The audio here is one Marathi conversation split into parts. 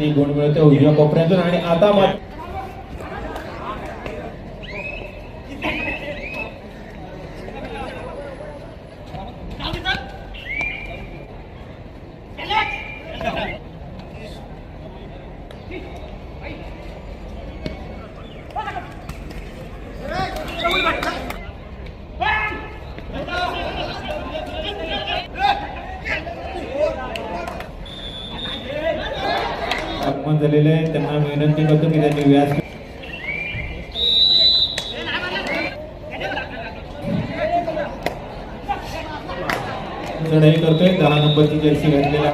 आणि गुण मिळतो उजव्या कोपऱ्यातून. आणि आता मात्र आगमन झालेलं आहे त्यांना विनंती करतो की त्यांनी व्यास चढाई करतोय दहा नंबरची जर्सी घातलेला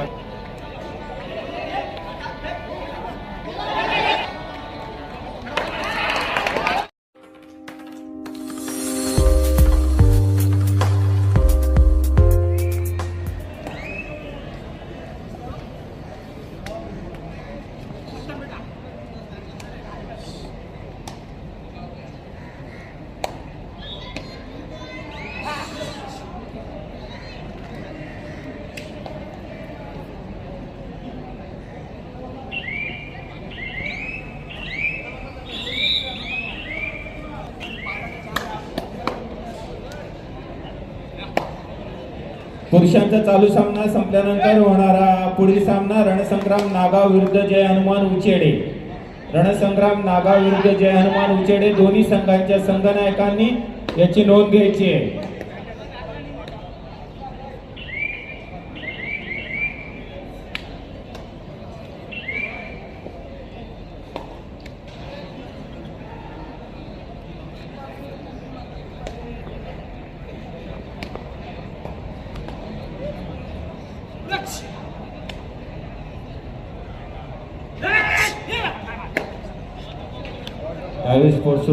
पुरुषांचा चालू सामना संपल्यानंतर होणारा पुढील सामना रणसंग्राम नागाव विरुद्ध जय हनुमान उचेडे. रणसंग्राम नागाव विरुद्ध जय हनुमान उचेडे दोन्ही संघांच्या संघनायकांनी याची नोंद घ्यायची आहे.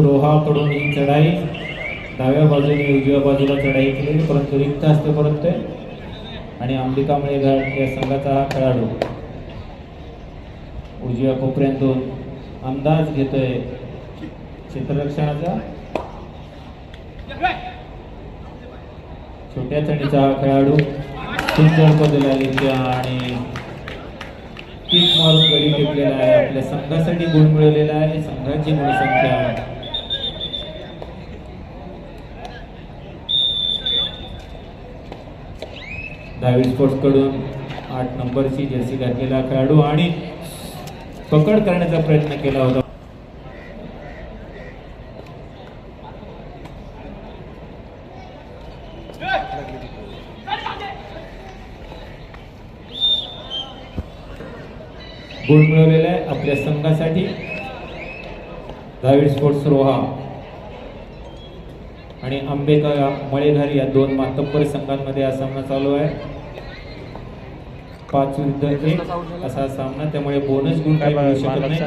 रोहाकडून ही चढाई डाव्या बाजूने उजव्या बाजूला चढाई केली परंतु रिक्त असते परत आणि अंबिका मळेघाट या संघाचा हा खेळाडू. उजव्या कोपऱ्यातून अंदाज घेतोय क्षेत्ररक्षणाचा छोट्या चढीचा हा खेळाडू सुंदर बदल आणि किक मार्क गडी टिपलेला आहे. आपल्या संघासाठी गुण मिळवलेला आहे. संघाची गुणसंख्या दहावी स्पोर्ट्सकडून आठ नंबरची जर्सी घातलेला खेळाडू आणि पकड करण्याचा प्रयत्न केला होता. गुण मिळवलेला आहे आपल्या संघासाठी. दहावी स्पोर्ट्स रोहा आणि आंबेका मळेघर या दोन मातब्बर संघांमध्ये हा सामना चालू आहे. पाच विरुद्ध एक असा सामना त्यामुळे बोनस गुण काही मिळू शकत नाही.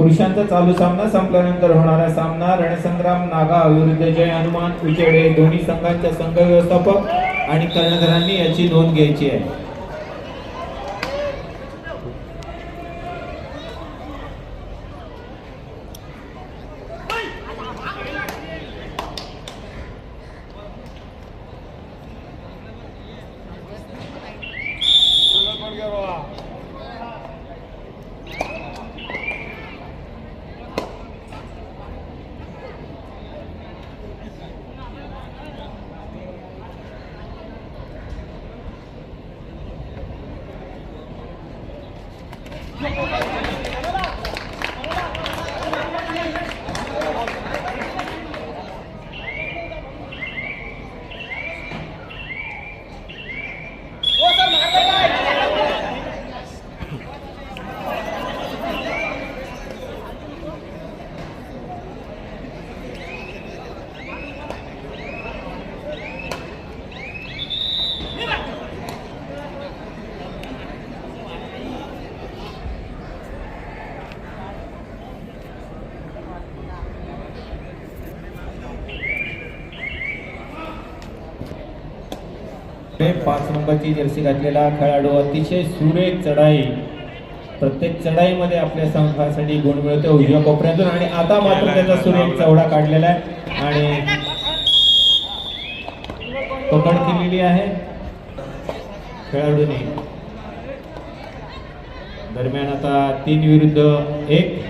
पुरुषांचा चालू सामना संपल्यानंतर होणारा सामना रणसंग्राम नागा विरुद्ध जय हनुमान उचेडे दोन्ही संघांच्या संघ व्यवस्थापक आणि कर्णधारांनी याची नोंद घ्यायची आहे हे पाच नंबरची जर्सी घातलेला खेळाडू अतिशय सुरेख चढाई. प्रत्येक चढाईमध्ये आपल्या संघासाठी गुण मिळतो उजव्या कोपऱ्यातून आणि आता मात्र त्याचा सुरेख चवडा काढलेला आहे. आणि पकड केलेली आहे खेळाडूने. दरम्यान आता तीन विरुद्ध एक.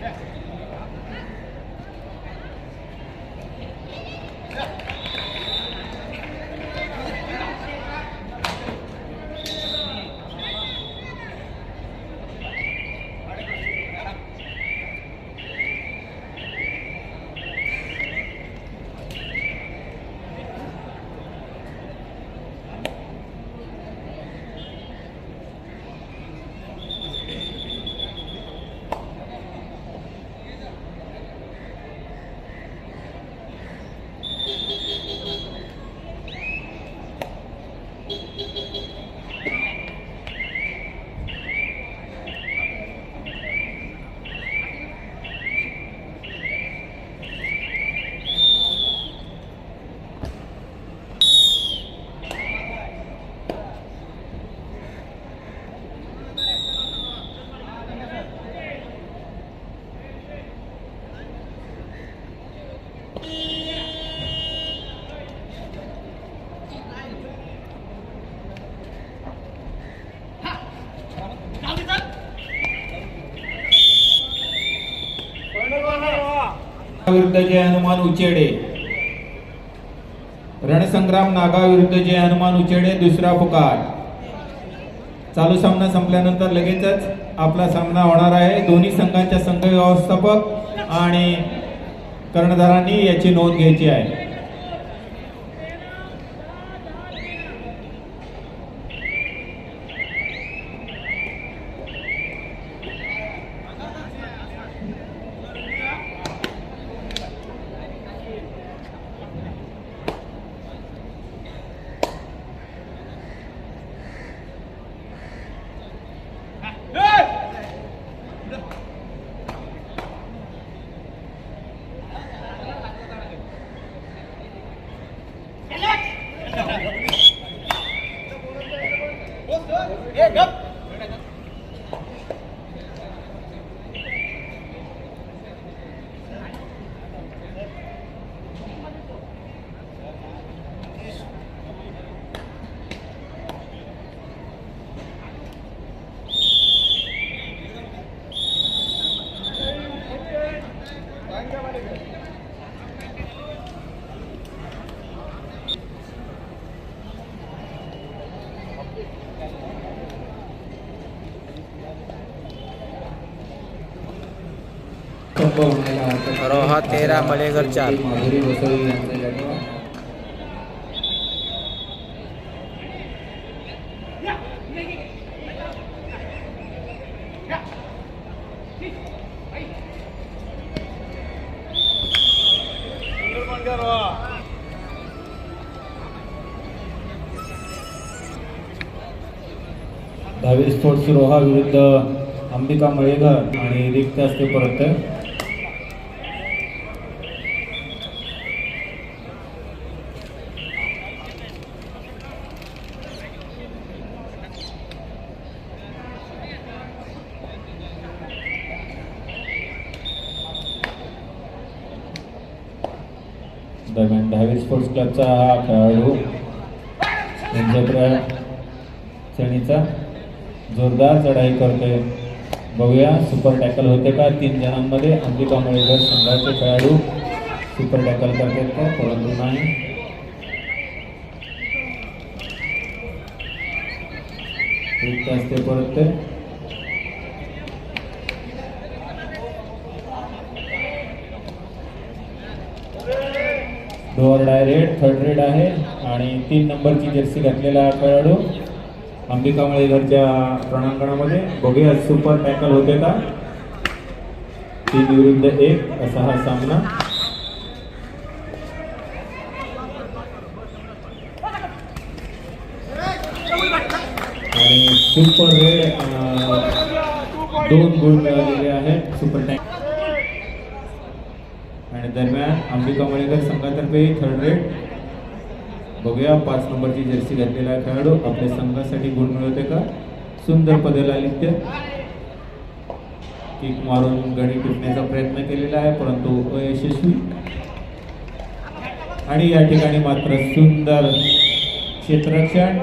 Yeah. विरुद्ध जय हनुमान उचेडे. रणसंग्राम नागा विरुद्ध जय हनुमान उचेडे दुसरा पुकार चालू सामना संपल्यानंतर लगेचच आपला सामना होणार आहे. दोन्ही संघांच्या संघ व्यवस्थापक आणि कर्णधारांनी याची नोंद घ्यायची आहे. Yeah, go. रोहा तेरा मलेगर चार. दहावी स्पोर्ट्स रोहा विरुद्ध अंबिका मळेघर आणि रिक्त असते परत. दरम्यान दहावी स्पोर्ट्स क्लबचा हा खेळाडू श्रेणीचा जोरदार चढाई करतोय. बघूया सुपर टॅकल होते का? तीन जणांमध्ये अंबिका मळेकर संघाचे खेळाडू सुपर टॅकल करतात का? परंतु नाही. रिक्त असते परत लोअर डाय डायरेक्ट थर्ड रेड आहे. आणि तीन नंबरची जर्सी घातलेला खेळाडू. अंबिका मळेघरच्या रणांगणामध्ये. बघूया सुपर टॅकल होते का? तीन विरुद्ध एक असा हा सामना. आणि सुपर रेड दोन गुण मिळालेले आहेत. सुपर टॅक आणि दरम्यान अंबिका मळेकर संघातर्फे थर्ड रेड बघूया पाच नंबरची जर्सी घातलेला खेळाडू. आपल्या संघासाठी गुण मिळवते का? सुंदर पदलालित्य. किक मारून गडी टिपण्याचा प्रयत्न केलेला आहे परंतु अयशस्वी. आणि या ठिकाणी मात्र सुंदर क्षेत्रक्षण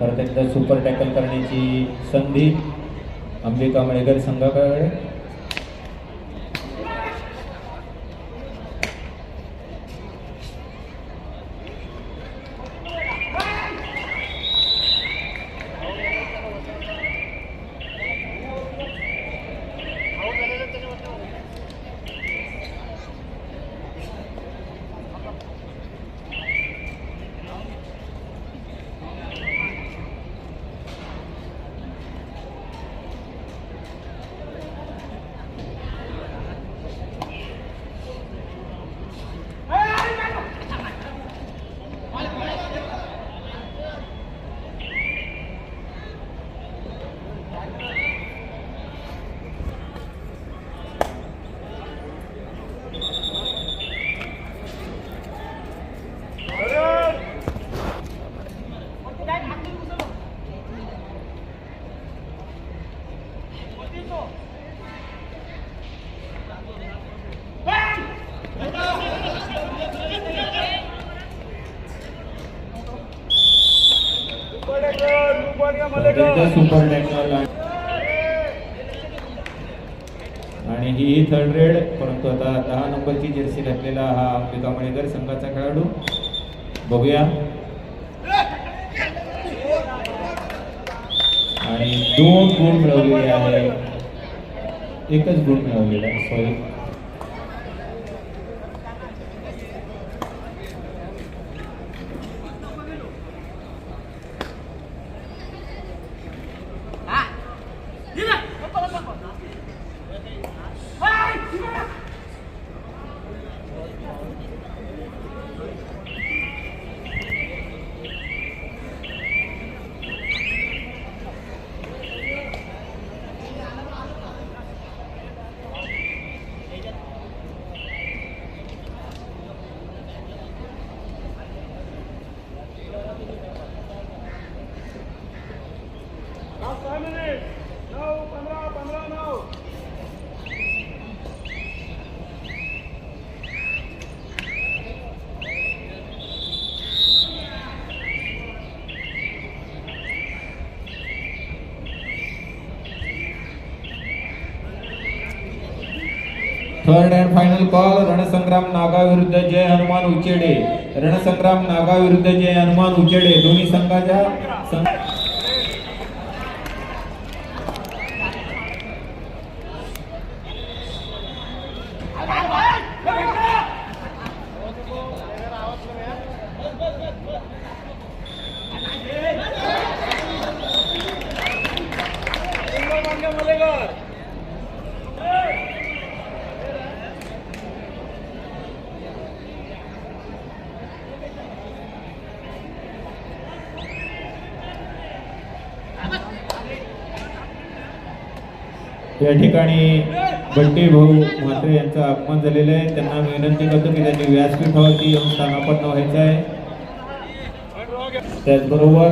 परत एकदा सुपर टॅकल करण्याची संधी अंबिका मळेकर संघाकडे परत एकदा सुपर टॅकल आणि ही थर्ड रेड परंतु आता दहा नंबरची जर्सी घातलेला हा अंबिका मळेकर संघाचा खेळाडू. बघूया. आणि दोन गुण मिळवलेले आहे एकच गुण मिळवलेला sorry third and final call Ransangram Naga विरुद्ध जय हनुमान उचेडे रणसंग्राम नागा विरुद्ध जय हनुमान उचेडे दोन्ही संघाच्या या ठिकाणी बंटी भाऊ म्हात्रे यांचं आगमन झालेलं आहे. त्यांना मी विनंती करतो की त्यांनी व्यासपीठावरती येऊन स्थानापन्न व्हायचं आहे. त्याचबरोबर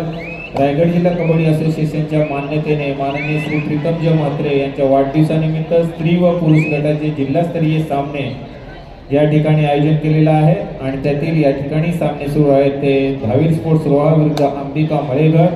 रायगड जिल्हा कबड्डी असोसिएशनच्या मान्यतेने माननीय श्री प्रीतमजी म्हात्रे यांच्या वाढदिवसानिमित्त स्त्री व पुरुष गटाचे जिल्हास्तरीय सामने या ठिकाणी आयोजन केलेलं आहे. आणि त्यातील या ठिकाणी सामने सुरू आहेत ते धावीर स्पोर्ट्स रोहा विरुद्ध अंबिका मळेघर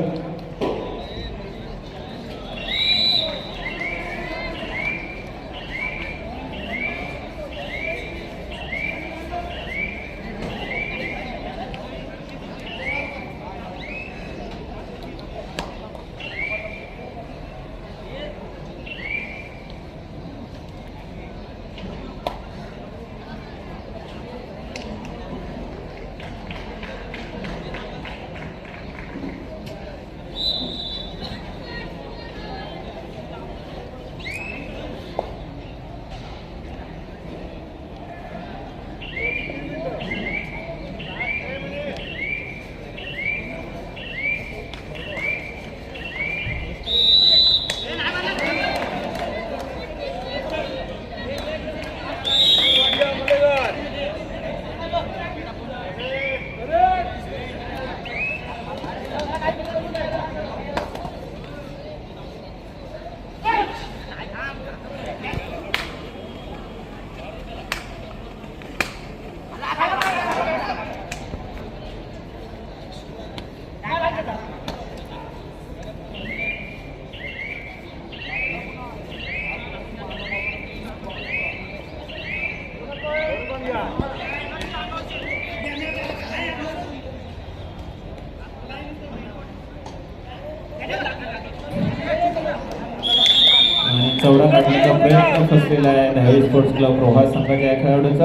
चौडा काढण्याचा प्रयत्न फसलेला आहे. दहावी स्पोर्ट्स क्लब रोहा संघाच्या या खेळाडूचा.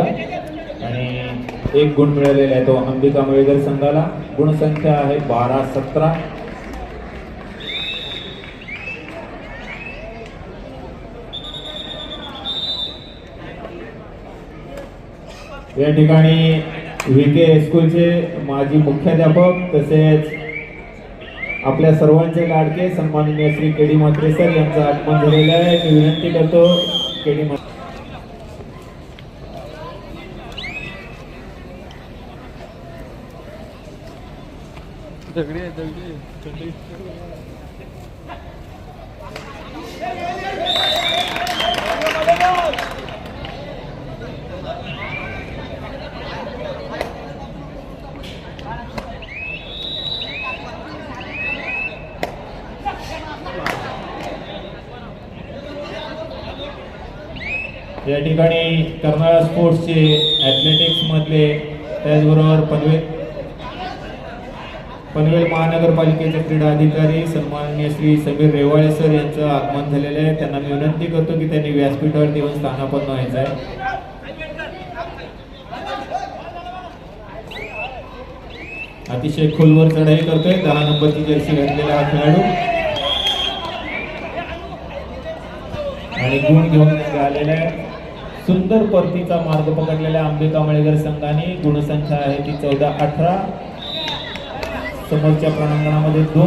आणि एक गुण मिळालेला आहे तो अंबिका मळेकर संघाला. गुणसंख्या आहे बारा सतरा. या ठिकाणी व्ही के स्कूलचे माजी मुख्याध्यापक तसेच आपल्या सर्वांचे लाडके सन्माननीय Shri K D Mhatre sir यांचं आगमन झालेलं आहे. मी विनंती करतो के डी दगडी दगडी या ठिकाणी कर्नाळा स्पोर्ट्सचे ॲथलेटिक्समधले त्याचबरोबर पनवेल पनवेल महानगरपालिकेचे क्रीडा अधिकारी सन्माननीय श्री समीर रेवाळे सर यांचं आगमन झालेलं आहे. त्यांना मी विनंती करतो की त्यांनी व्यासपीठावर येऊन स्थानापन्न व्हायचं आहे. अतिशय खोलवर चढाई करतोय. दहा नंबरची जर्सी घातलेला हा खेळाडू. आणि गुण घेऊन आलेला आहे. सुंदर परतीचा मार्ग पकडलेल्या अंबिका मळेकर संघाने गुणसंख्या आहे ती चौदा अठरा. समोरच्या प्रणांगणामध्ये दोन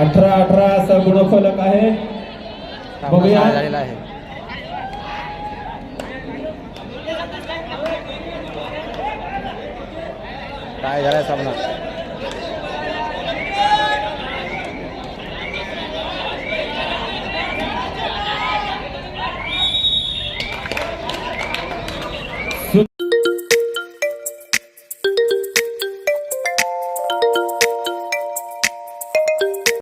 अठरा अठरा असा गुणफलक आहे. बघूया. काय झालाय सामना?